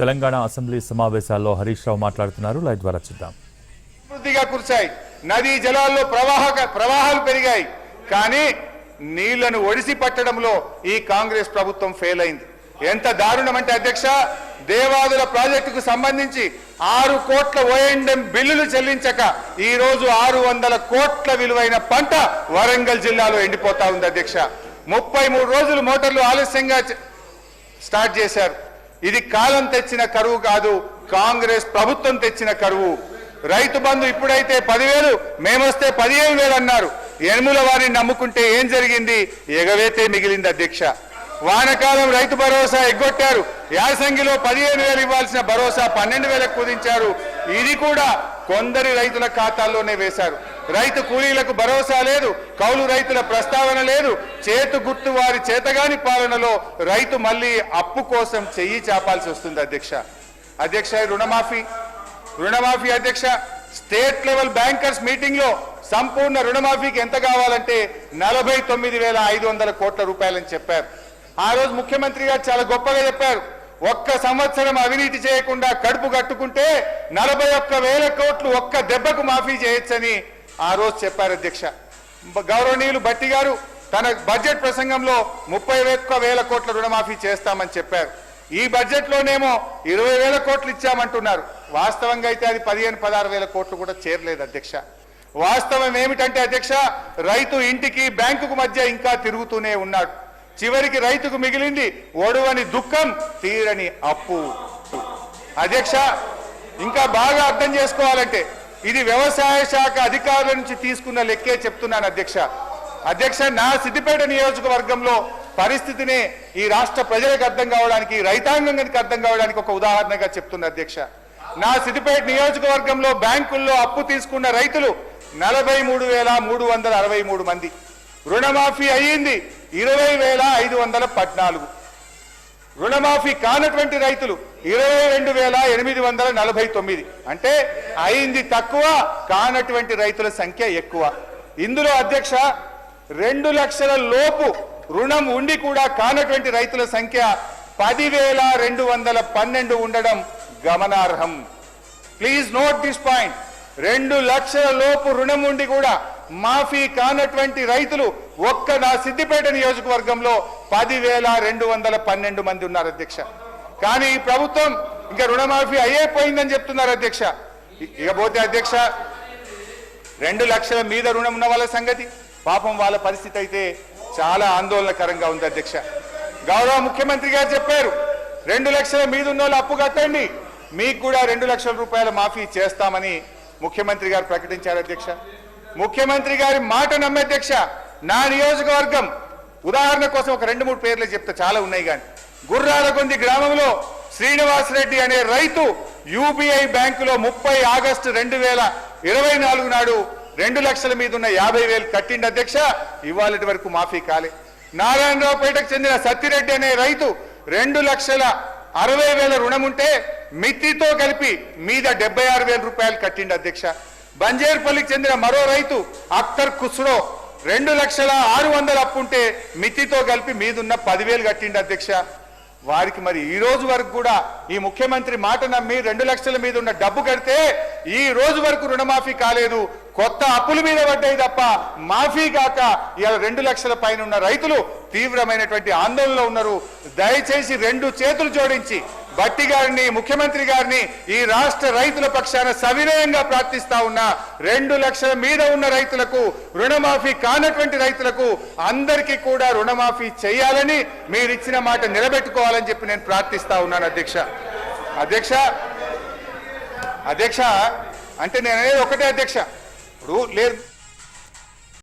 Telangana assembly సమావేశాల్లో హరీష్ రావు మాట్లాడుతున్నారు. Live ద్వారా చూద్దాం. సమృద్ధిగా కురిశాయి. నదీ జలాల్లో ప్రవాహ ప్రవాహాలు పెరిగాయి. కానీ నీళ్ళను ఒడిసి పట్టడంలో ఈ కాంగ్రెస్ ప్రభుత్వం ఫెయిల్ అయింది. ఎంత దారుణం అంటే అధ్యక్ష దేవాదుల ప్రాజెక్టుకు సంబంధించి ఆరు కోట్ల ఓఎండ్ఎం బిల్లులు చెల్లించక ఈ రోజు ఆరు వందల కోట్ల విలువైన పంట వరంగల్ జిల్లాలో ఎండిపోతా ఉంది అధ్యక్ష. ముప్పై మూడు రోజులు మోటార్లు ఆలస్యంగా స్టార్ట్ చేశారు. ఇది కాలం తెచ్చిన కరువు కాదు కాంగ్రెస్ ప్రభుత్వం తెచ్చిన కరువు. రైతు బంధు ఇప్పుడైతే పదివేలు మేమొస్తే పదిహేను వేలు అన్నారు. ఎనుముల వారిని నమ్ముకుంటే ఏం జరిగింది? ఎగవేతే మిగిలింది అధ్యక్ష. వానకాలం రైతు భరోసా ఎగ్గొట్టారు. యాసంగిలో పదిహేను వేలు ఇవ్వాల్సిన భరోసా పన్నెండు వేలకు కుదించారు. ఇది కూడా కొందరి రైతుల ఖాతాల్లోనే వేశారు. రైతు కూలీలకు భరోసా లేదు కౌలు రైతుల ప్రస్తావన లేదు చేతు గుర్తు వారి చేతగాని పాలనలో రైతు మళ్ళీ అప్పు కోసం చెయ్యి చాపాల్సి వస్తుంది అధ్యక్ష. అధ్యక్ష రుణమాఫీ రుణమాఫీ అధ్యక్ష స్టేట్ లెవెల్ బ్యాంకర్స్ మీటింగ్లో సంపూర్ణ రుణమాఫీకి ఎంత కావాలంటే నలభై తొమ్మిది వేల ఐదు వందల కోట్ల రూపాయలని చెప్పారు. ఆ రోజు ముఖ్యమంత్రి గారు చాలా గొప్పగా చెప్పారు. ఒక్క సంవత్సరం అవినీతి చేయకుండా కడుపు కట్టుకుంటే నలభై ఒక్క వేల కోట్లు ఒక్క దెబ్బకు మాఫీ చేయొచ్చని ఆ రోజు చెప్పారు అధ్యక్ష. గౌరవనీయులు భట్టి గారు తన బడ్జెట్ ప్రసంగంలో ముప్పై ఒక్క వేల కోట్ల రుణమాఫీ చేస్తామని చెప్పారు. ఈ బడ్జెట్లోనేమో ఇరవై వేల కోట్లు ఇచ్చామంటున్నారు. వాస్తవంగా అయితే అది పదిహేను పదహారు వేల కోట్లు కూడా చేరలేదు అధ్యక్ష. వాస్తవం ఏమిటంటే అధ్యక్ష రైతు ఇంటికి బ్యాంకుకు మధ్య ఇంకా తిరుగుతూనే ఉన్నాడు. చివరికి రైతుకు మిగిలింది ఒడవని దుఃఖం తీరని అప్పు. అధ్యక్ష ఇంకా బాగా అర్థం చేసుకోవాలంటే ఇది వ్యవసాయ శాఖ అధికారుల నుంచి తీసుకున్న లెక్కే చెప్తున్నాను అధ్యక్ష. అధ్యక్ష నా సిద్దిపేట నియోజకవర్గంలో పరిస్థితిని ఈ రాష్ట్ర ప్రజలకు అర్థం కావడానికి రైతాంగానికి అర్థం కావడానికి ఒక ఉదాహరణగా చెప్తున్న అధ్యక్ష. నా సిద్దిపేట నియోజకవర్గంలో బ్యాంకుల్లో అప్పు తీసుకున్న రైతులు నలభై మూడు వేల మూడు వందల అరవై మూడు మంది. రుణమాఫీ అయ్యింది ఇరవై వేల ఐదు వందల పద్నాలుగు. రుణమాఫీ కానటువంటి రైతులు ఇరవై రెండు వేల ఎనిమిది వందల నలభై తొమ్మిది. అంటే అయింది తక్కువ కానటువంటి రైతుల సంఖ్య ఎక్కువ. ఇందులో అధ్యక్ష రెండు లక్షల లోపు రుణం ఉండి కూడా కానటువంటి రైతుల సంఖ్య పదివేల రెండు వందల పన్నెండు ఉండడం గమనార్హం. ప్లీజ్ నోట్ దిస్ పాయింట్ రెండు లక్షల లోపు రుణం ఉండి కూడా మాఫీ కానటువంటి రైతులు ఒక్క నా సిద్దిపేట నియోజకవర్గంలో పదివేల రెండు వందల పన్నెండు మంది ఉన్నారు అధ్యక్ష. కానీ ఈ ప్రభుత్వం ఇంకా రుణమాఫీ అయ్యేపోయిందని చెప్తున్నారు అధ్యక్ష. ఇకపోతే అధ్యక్ష రెండు లక్షల మీద రుణం ఉన్న వాళ్ళ సంగతి. పాపం వాళ్ళ పరిస్థితి అయితే చాలా ఆందోళనకరంగా ఉంది అధ్యక్ష. గౌరవ ముఖ్యమంత్రి గారు చెప్పారు రెండు లక్షల మీద ఉన్న వాళ్ళు అప్పు కట్టండి. మీకు కూడా రెండు లక్షల రూపాయల మాఫీ చేస్తామని ముఖ్యమంత్రి గారు ప్రకటించారు అధ్యక్ష. ముఖ్యమంత్రి గారి మాట నమ్మే అధ్యక్ష నా నియోజకవర్గం. ఉదాహరణ కోసం ఒక రెండు మూడు పేర్లు చెప్తే చాలా ఉన్నాయి కానీ. గుర్రాలకొంది గ్రామంలో శ్రీనివాస్ రెడ్డి అనే రైతు యూబీఐ బ్యాంకులో ముప్పై ఆగస్టు రెండు వేల ఇరవై నాలుగు నాడు రెండు లక్షల మీద ఉన్న యాభై వేలు కట్టిండి అధ్యక్ష. ఇవాళటి వరకు మాఫీ కాలే. నారాయణరావుపేటకు చెందిన సత్తిరెడ్డి అనే రైతు రెండు లక్షల అరవై వేల రుణం ఉంటే మిత్తితో కలిపి మీద డెబ్బై ఆరు వేల రూపాయలు కట్టిండి అధ్యక్ష. బంజేర్పల్లికి చెందిన మరో రైతు అక్తర్ కుస్రో రెండు లక్షల ఆరు వందల అప్పుంటే మితితో కలిపి మీదున్న పదివేలు కట్టిండి అధ్యక్ష. వారికి మరి ఈ రోజు వరకు కూడా ఈ ముఖ్యమంత్రి మాట నమ్మి రెండు లక్షల మీద ఉన్న డబ్బు కడితే ఈ రోజు వరకు రుణమాఫీ కాలేదు. కొత్త అప్పుల మీద పడ్డాయి తప్ప మాఫీ కాక ఇవాళ రెండు లక్షల పైన ఉన్న రైతులు తీవ్రమైనటువంటి ఆందోళనలో ఉన్నారు. దయచేసి రెండు చేతులు జోడించి భట్టి గారిని ముఖ్యమంత్రి గారిని ఈ రాష్ట్ర రైతుల పక్షాన సవినయంగా ప్రార్థిస్తా ఉన్నా రెండు లక్షల మీద ఉన్న రైతులకు రుణమాఫీ కానటువంటి రైతులకు అందరికీ కూడా రుణమాఫీ చేయాలని మీరు ఇచ్చిన మాట నిలబెట్టుకోవాలని చెప్పి నేను ప్రార్థిస్తా ఉన్నాను అధ్యక్ష. అధ్యక్ష అధ్యక్ష అంటే నేను అనేది ఒకటే అధ్యక్ష. ఇప్పుడు లేదు